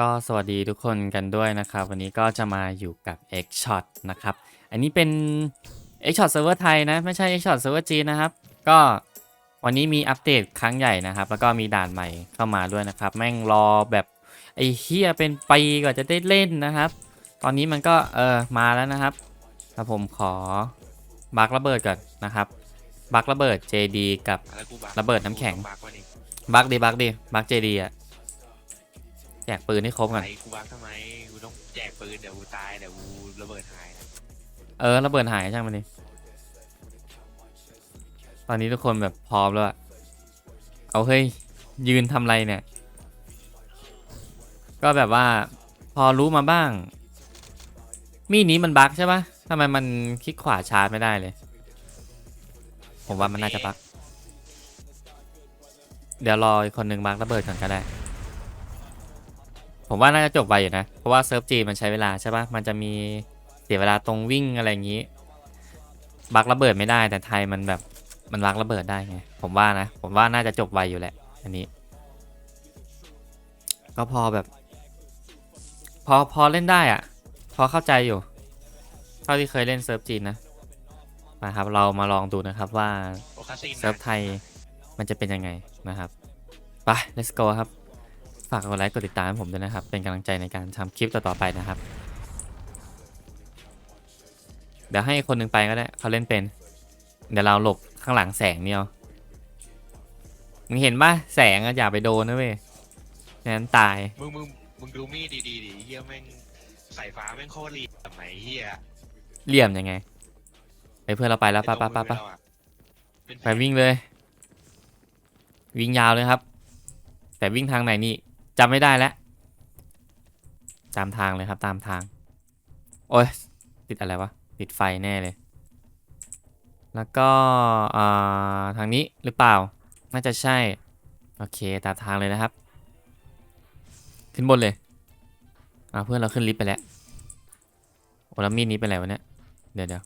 ก็สวัสดีทุกคนกันด้วยนะครับ วันนี้ก็จะมาอยู่กับ X Shot นะครับ อันนี้เป็น X Shot Server ไทยนะ ไม่ใช่ X Shot Server จีนนะครับ ก็วันนี้มีอัปเดตครั้งใหญ่นะครับ แล้วก็มีด่านใหม่เข้ามาด้วยนะครับ แม่งรอแบบไอ้เฮียเป็นปีกว่าจะได้เล่นนะครับ ตอนนี้มันก็เออมาแล้วนะครับแล้วผมขอบักระเบิดก่อนนะครับ บักระเบิด JD กับระเบิดน้ำแข็ง บักดีบักดีบักดีบัก JD อะ แจกปืนให้ครบก่อน ไอ้กูบักทำไมกูต้องแจกปืนเดี๋ยวกูตายเดี๋ยวกูระเบิดหายนะเออระเบิดหายช่างมันดิตอนนี้ทุกคนแบบพร้อมแล้วอะเอาเฮ้ยยืนทำไรเนี่ย ก็แบบว่าพอรู้มาบ้าง มีดนี้มันบั๊กใช่ปะทำไมมันคลิกขวาชาร์จไม่ได้เลย ผมว่ามันน่าจะบั๊กเดี๋ยวรออีกคนหนึ่งบั๊กระเบิดก่อนก็ได้ ผมว่าน่าจะจบไวอยู่นะ เพราะว่าเซิร์ฟจีนมันใช้เวลาใช่ปะมันจะมีเสียเวลาตรงวิ่งอะไรอย่างนี้ บักระเบิดไม่ได้แต่ไทยมันแบบมันบักระเบิดได้ไง ผมว่านะ ผมว่าน่าจะจบไวอยู่แหละ อันนี้ ก็พอแบบ พอพอเล่นได้อะพอเข้าใจอยู่ เท่าที่เคยเล่นเซิร์ฟจีนนะมาครับ เรามาลองดูนะครับว่าโอคาซินเซิร์ฟไทยมันจะเป็นยังไงนะครับ ไป let's go ครับ ฝากกดไลค์กดติดตามให้ผมด้วยนะครับ เป็นกำลังใจในการทำคลิปต่อๆไปนะครับ เดี๋ยวให้คนหนึ่งไปก็ได้เขาเล่นเป็น เดี๋ยวเราหลบข้างหลังแสงเนี่ยเอามึงเห็นปะแสงอะอย่าไปโดนนะเว้ยไม่งั้นตาย มึงมึงมึงดูมีดดีๆดิเฮียแม่งสายฟ้าแม่งโคตรรีบแบบไหนเฮียเหลี่ยมยังไงไปเพื่อนเราไปแล้วปะปะปะปะเป็นไปวิ่งเลย วิ่งยาวเลยครับ แต่วิ่งทางไหนนี่ จำไม่ได้แล้วตามทางเลยครับตามทาง โอ้ยติดอะไรวะ ติดไฟแน่เลย แล้วก็อ่าทางนี้หรือเปล่า น่าจะใช่ โอเคตามทางเลยนะครับ ขึ้นบนเลยอ่าเพื่อนเราขึ้นลิฟต์ไปแล้วโอ้แล้วมีดนี้เป็นอะไรวะเนี่ย เดี๋ยวเดี๋ยว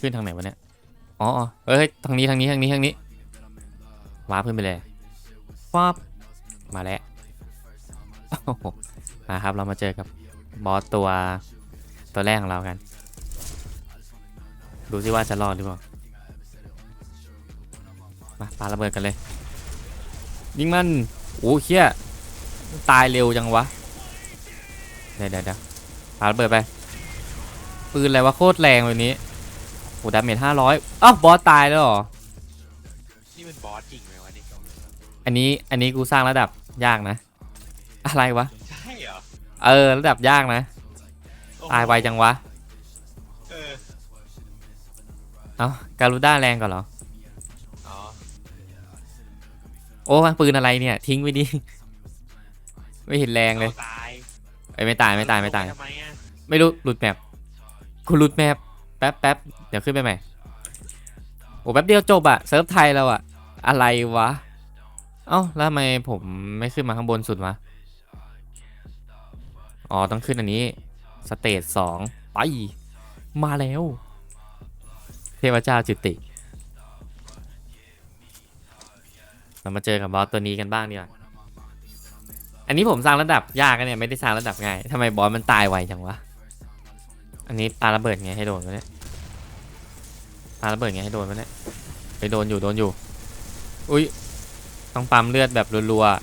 ขึ้นทางไหนวะเนี่ย อ๋อเอ้ยทางนี้ทางนี้ทางนี้ทางนี้ว้าขึ้นไปเลยฟ้าบมาแล้ว โอ้โหมาครับเรามาเจอกับบอสตัวตัวแรกของเรากัน ดูสิว่าจะรอดหรือเปล่า มาปาระเบิดกันเลย ยิงมัน โอ้เชี่ยตายเร็วจังวะเดี๋ยวเดี๋ยวเดี๋ยวปาระเบิดไป ปืนอะไรวะโคตรแรงเลยนี้โอ้ดาเมจห้าร้อยอ้าวบอสตายแล้วเหรอ นี่เป็นบอสจริงไหมวะนี่ อันนี้อันนี้กูสร้างระดับยากนะ อะไรวะ ใช่เหรอเออ ระดับยากนะ โอ้โหตายไวจังวะ เออเอ้าการูด้าแรงก่อนเหรอ อ๋อโอ้ปืนอะไรเนี่ย ทิ้งไว้ดิ ไม่เห็นแรงเลยอาตายเอ้ยไม่ตายไม่ตายไม่ตายทำไมอะไม่รู้หลุดแมปคุณหลุดแมปแป๊บแป๊บเดี๋ยวขึ้นไปใหม่ โอ้แป๊บเดียวจบอะเซิร์ฟไทยเราอะอะไรวะ เอ้าแล้วทำไมผมไม่ขึ้นมาข้างบนสุดวะ อ๋อ ต้องขึ้นอันนี้ สเตจสองไป มาแล้ว เทพเจ้าจุติ เรามาเจอกับบอสตัวนี้กันบ้างดีกว่า อันนี้ผมสร้างระดับยากนะเนี่ย ไม่ได้สร้างระดับง่ายทำไมบอสมันตายไวจังวะ อันนี้ปาระเบิดไงให้โดนวะเนี่ยปาระเบิดไงให้โดนวะเนี่ยไปโดนอยู่โดนอยู่ อุ้ยต้องปั๊มเลือดแบบรัวๆ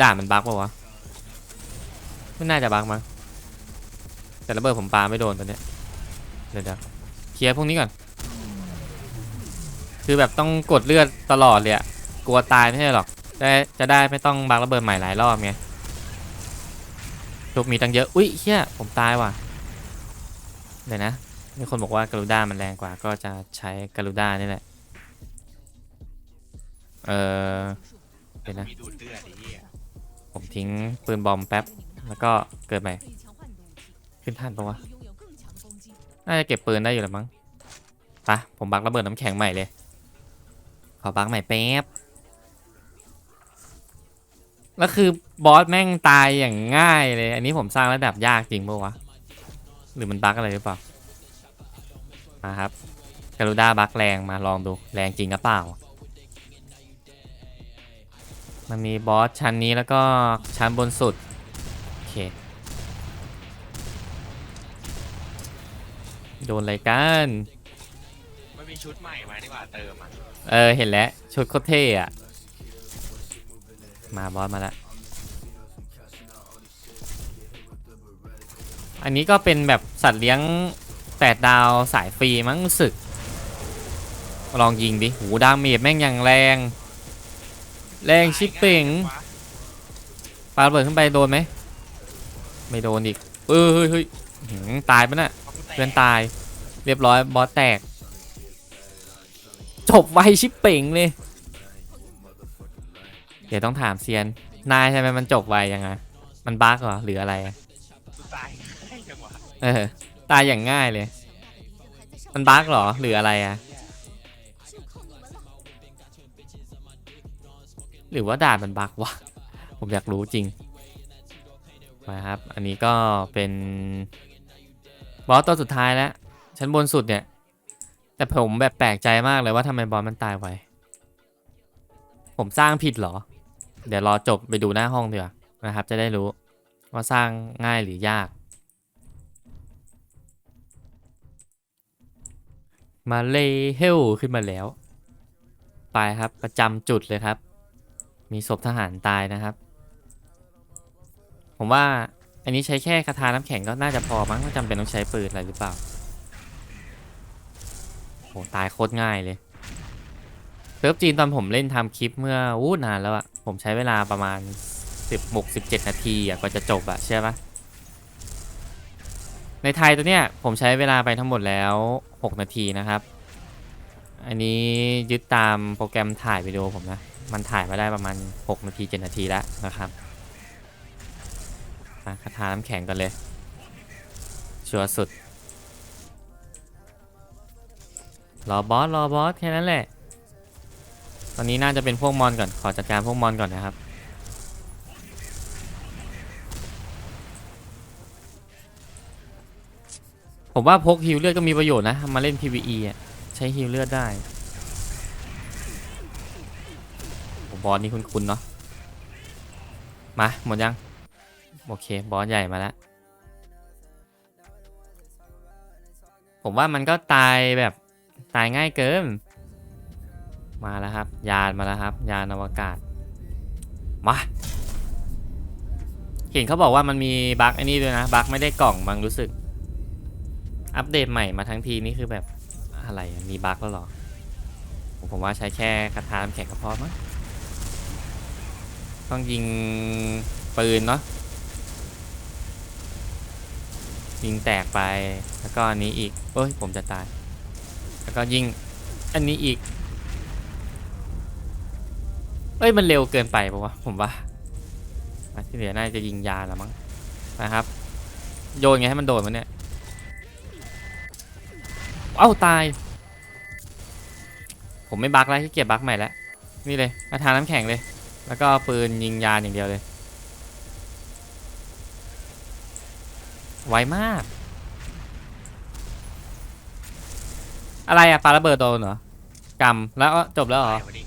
ด่ามันบั๊กปะวะ ไม่น่าจะบั๊กมั้งแต่ระเบิดผมปาไม่โดนตัวเนี้ยเดี๋ยวเดี๋ยวเคลียร์พวกนี้ก่อน คือแบบต้องกดเลือดตลอดเลยอะกลัวตายไม่ใช่หรอกได้จะได้ไม่ต้องบั๊กระเบิดใหม่หลายรอบไงลูกมีตั้งเยอะ อุ้ยเฮียผมตายว่ะ เดี๋ยวนะ มีคนบอกว่ากาลูด้ามันแรงกว่า ก็จะใช้กาลูด้านี่แหละ เออเดี๋ยวนะ ผมทิ้งปืนบอมแป๊บ แล้วก็เกิดใหม่ ขึ้นทันปะวะ น่าจะเก็บปืนได้อยู่แล้วมั้งปะผมบักระเบิดน้ำแข็งใหม่เลย ขอบักใหม่แป๊บ แล้วคือบอสแม่งตายอย่างง่ายเลย อันนี้ผมสร้างระดับยากจริงปะวะ หรือมันบักอะไรหรือเปล่า มาครับกาลูด้าบักแรงมาลองดู แรงจริงหรือเปล่ามันมีบอสชั้นนี้แล้วก็ชั้นบนสุด เค โดนอะไรกัน มันมีชุดใหม่มานี่หว่าเติมอะเออ เห็นแล้ว ชุดโคตรเท่อะมาบอสมาแล้วอันนี้ก็เป็นแบบสัตว์เลี้ยงแปดดาวสายฟรีมั้งรู้สึก ลองยิงดิ หูดาเมจแม่งอย่างแรง แรงชิปเป่งปาระเบิดขึ้นไปโดนไหม ไม่โดนอีกเออเฮ้ยเฮ้ยตายปะน่ะเพื่อนตายเรียบร้อยบอสแตก จบไวชิปเป่งเลย เดี๋ยวต้องถามเซียน นายใช่ไหมมันจบไวยังไง มันบั๊กเหรอหรืออะไรตายง่ายจังวะเออตายอย่างง่ายเลย มันบั๊กเหรอหรืออะไรอะหรือว่าด่านมันบั๊กวะ ผมอยากรู้จริง นะครับ อันนี้ก็เป็นบอสตัวสุดท้ายแล้ว ชั้นบนสุดเนี่ย แต่ผมแบบแปลกใจมากเลยว่าทำไมบอสมันตายไว ผมสร้างผิดเหรอ เดี๋ยวรอจบไปดูหน้าห้องดีกว่านะครับ จะได้รู้ว่าสร้างง่ายหรือยาก มาเลเฮลขึ้นมาแล้ว ไปครับประจำจุดเลยครับ มีศพทหารตายนะครับ ผมว่าอันนี้ใช้แค่คาถาน้ำแข็งก็น่าจะพอมั้งไม่จำเป็นต้องใช้ปืนอะไรหรือเปล่าโหตายโคตรง่ายเลยเซิร์ฟจีนตอนผมเล่นทำคลิปเมื่ออู้นานแล้วอะผมใช้เวลาประมาณ10 6 17 นาทีอะกว่าจะจบอะเชื่อปะในไทยตัวเนี้ยผมใช้เวลาไปทั้งหมดแล้ว 6 นาทีนะครับ อันนี้ยึดตามโปรแกรมถ่ายวิดีโอผมนะ มันถ่ายมาได้ประมาณ 6 นาที 7 นาทีแล้วนะครับาคาถาน้ำแข็งกันเลย ชัวร์สุด รอบอส รอบอส แค่นั้นแหละ ตอนนี้น่าจะเป็นพวกมอนก่อน ขอจัดการพวกมอนก่อนนะครับ ผมว่าพกฮิวเลือดก็มีประโยชน์นะ มาเล่น PVE อะ ใช้ฮิวเลือดได้บอสนี่คุ้นๆเนาะ มา หมดยัง โอเค บอสใหญ่มาแล้ว ผมว่ามันก็ตายแบบตายง่ายเกิน มาแล้วครับ ยานมาแล้วครับ ยานอวกาศ มา เห็นเขาบอกว่ามันมีบั๊กไอ้นี่ด้วยนะ บั๊กไม่ได้กล่องบางรู้สึก อัปเดตใหม่มาทั้งทีนี่คือแบบอะไร มีบั๊กแล้วหรอ ผมว่าใช้แค่กระทาแข็งก็พอมั้งต้องยิงปืนเนาะ ยิงแตกไป แล้วก็อันนี้อีกเอ้ย ผมจะตาย แล้วก็ยิง อันนี้อีก เอ้ย มันเร็วเกินไปปะวะ ผมว่าอะที่เหลือน่าจะยิงยาแล้วมั้ง นะครับ โยนไงให้มันโดนมันเนี่ย เอ้า ตาย ผมไม่บักแล้วที่เกียจบักใหม่แล้ว นี่เลยกระทาน้ำแข็งเลย แล้วก็ปืนยิงยาอย่างเดียวเลย ไวมาก อะไรอะปาระเบิดโดนเหรอกำแล้วก็จบแล้วเหรอตายวันนี้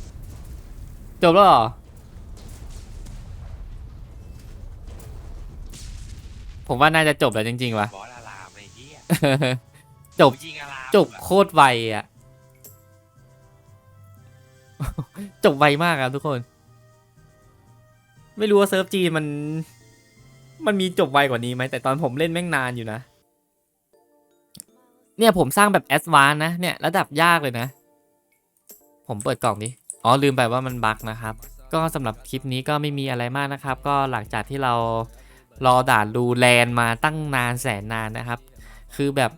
จบแล้วเหรอ ผมว่าน่าจะจบแล้วจริง ๆว่ะบอสอารามไอ้เหี้ยจบกูยิงอารามจบโคตรไวอะจบไวมากครับทุกคน ไม่รู้ว่าเซิร์ฟจีนมัน มันมีจบไวกว่านี้ไหมแต่ตอนผมเล่นแม่งนานอยู่นะ เนี่ยผมสร้างแบบแอดวานนะเนี่ยระดับยากเลยนะ ผมเปิดกล่องดิอ๋อลืมไปว่ามันบั๊กนะครับ ก็สำหรับคลิปนี้ก็ไม่มีอะไรมากนะครับ ก็หลังจากที่เรารอด่านรูแลนมาตั้งนานแสนนานนะครับ คือแบบ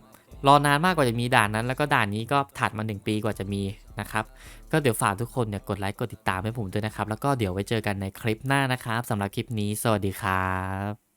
รอนานมากกว่าจะมีด่านนั้น แล้วก็ด่านนี้ก็ถัดมา 1 ปีกว่าจะมีนะครับ ก็เดี๋ยวฝากทุกคนเนี่ยกดไลค์กดติดตามให้ผมด้วยนะครับ แล้วก็เดี๋ยวไว้เจอกันในคลิปหน้านะครับสำหรับคลิปนี้ สวัสดีครับ